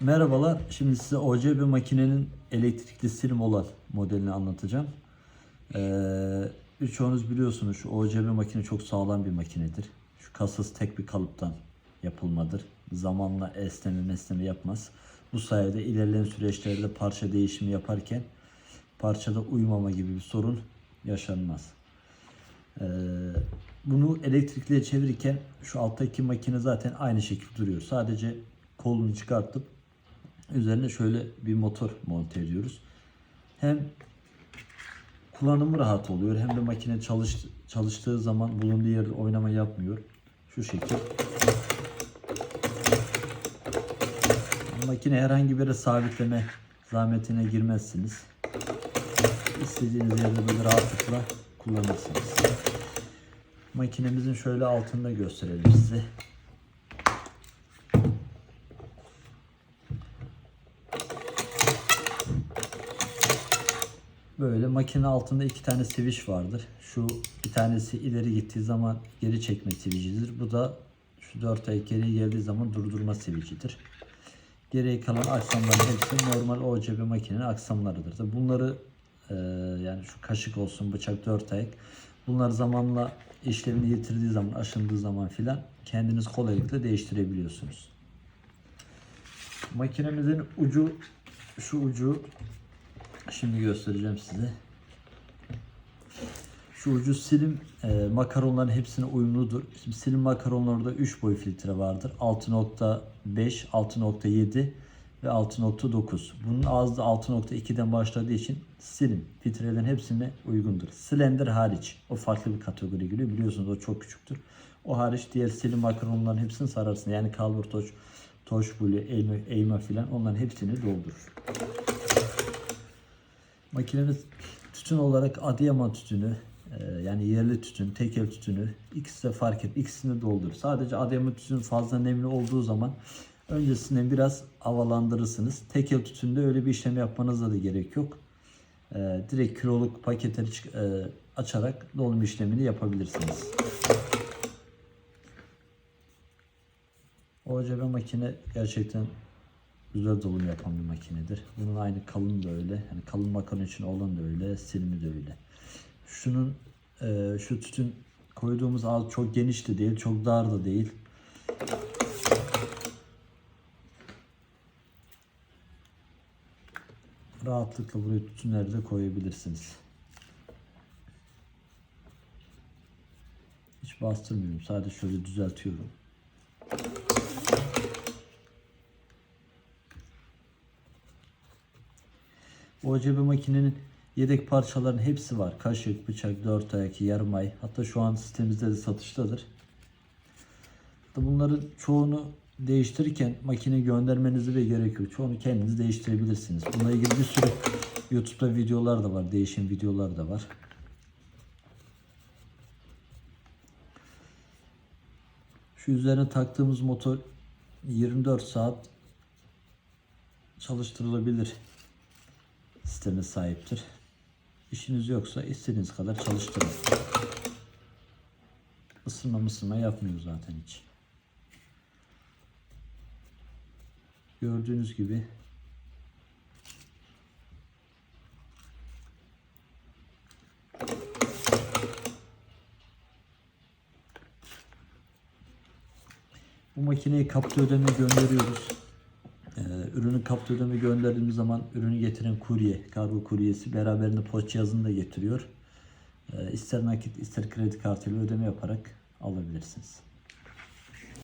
Merhabalar. Şimdi size OCB makinenin elektrikli silim olan modelini anlatacağım. Ee, birçoğunuz biliyorsunuz şu OCB makine çok sağlam bir makinedir. Şu kasası tek bir kalıptan yapılmadır. Zamanla esneme mesneme yapmaz. Bu sayede ilerleyen süreçlerde parça değişimi yaparken parçada uyumama gibi bir sorun yaşanmaz. Ee, bunu elektrikliye çevirirken şu alttaki makine zaten aynı şekilde duruyor. Sadece kolunu çıkartıp üzerine şöyle bir motor monte ediyoruz. Hem kullanımı rahat oluyor hem de makine çalış, çalıştığı zaman bulunduğu yerde oynama yapmıyor. Şu şekil. Makine herhangi bir sabitleme zahmetine girmezsiniz. İstediğiniz yerde böyle rahatlıkla kullanırsınız. Makinemizin şöyle altında gösterelim size. Böyle makine altında iki tane switch vardır. Şu bir tanesi ileri gittiği zaman geri çekme switchidir. Bu da şu dört ay geriye geldiği zaman durdurma switchidir. Geriye kalan aksamların hepsi normal OCB makinenin aksamlarıdır. Tabii Bunları e, yani şu kaşık olsun, bıçak, dört ayak bunlar zamanla işlevini yitirdiği zaman, aşındığı zaman filan kendiniz kolaylıkla değiştirebiliyorsunuz. Makinemizin ucu şu ucu şimdi göstereceğim size. Şu ucu silim e, makaronların hepsine uyumludur. Şimdi silim makaronlarda 3 boy filtre vardır. 6.5, 6.7 ve 6.9. Bunun ağzı da 6.2'den başladığı için silim filtrelerin hepsine uygundur. Slender hariç. O farklı bir kategori giriyor. Biliyorsunuz o çok küçüktür. O hariç diğer silim makaronların hepsini sararsın. Yani kalbur toç, toş bulu, eğme, eğme filan onların hepsini doldurur. Makinemiz tütün olarak Adıyaman tütünü e, yani yerli tütün, tekel tütünü ikisi de fark et. İkisini doldurur. Sadece Adıyaman tütünü fazla nemli olduğu zaman öncesinde biraz havalandırırsınız. Tekel tütünde öyle bir işlem yapmanıza da gerek yok. E, direkt kiloluk paketleri e, açarak dolum işlemini yapabilirsiniz. OCB makine gerçekten güzel dolum yapan bir makinedir. Bunun aynı kalın da öyle. Yani kalın makarna için olan da öyle, silimi de öyle. Şunun e, şu tütün koyduğumuz ağız çok geniş de değil, çok dar da değil. Rahatlıkla buraya tütünleri de koyabilirsiniz. Hiç bastırmıyorum. Sadece şöyle düzeltiyorum. OCB makinenin yedek parçaların hepsi var. Kaşık, bıçak, dört ayak, yarım ay. Hatta şu an sitemizde de satıştadır. Bunların çoğunu değiştirirken makine göndermenize de gerek yok. Çoğunu kendiniz değiştirebilirsiniz. Bununla ilgili bir sürü YouTube'da videolar da var. Değişim videolar da var. Şu üzerine taktığımız motor 24 saat çalıştırılabilir sisteme sahiptir. İşiniz yoksa istediğiniz kadar çalıştırın. Isınma mısınma yapmıyor zaten hiç. Gördüğünüz gibi bu makineyi kapta gönderiyoruz. Ürünü kapta ödeme gönderdiğimiz zaman ürünü getiren kurye, kargo kuryesi beraberinde post cihazını da getiriyor. Ee, ister nakit ister kredi kartıyla ödeme yaparak alabilirsiniz.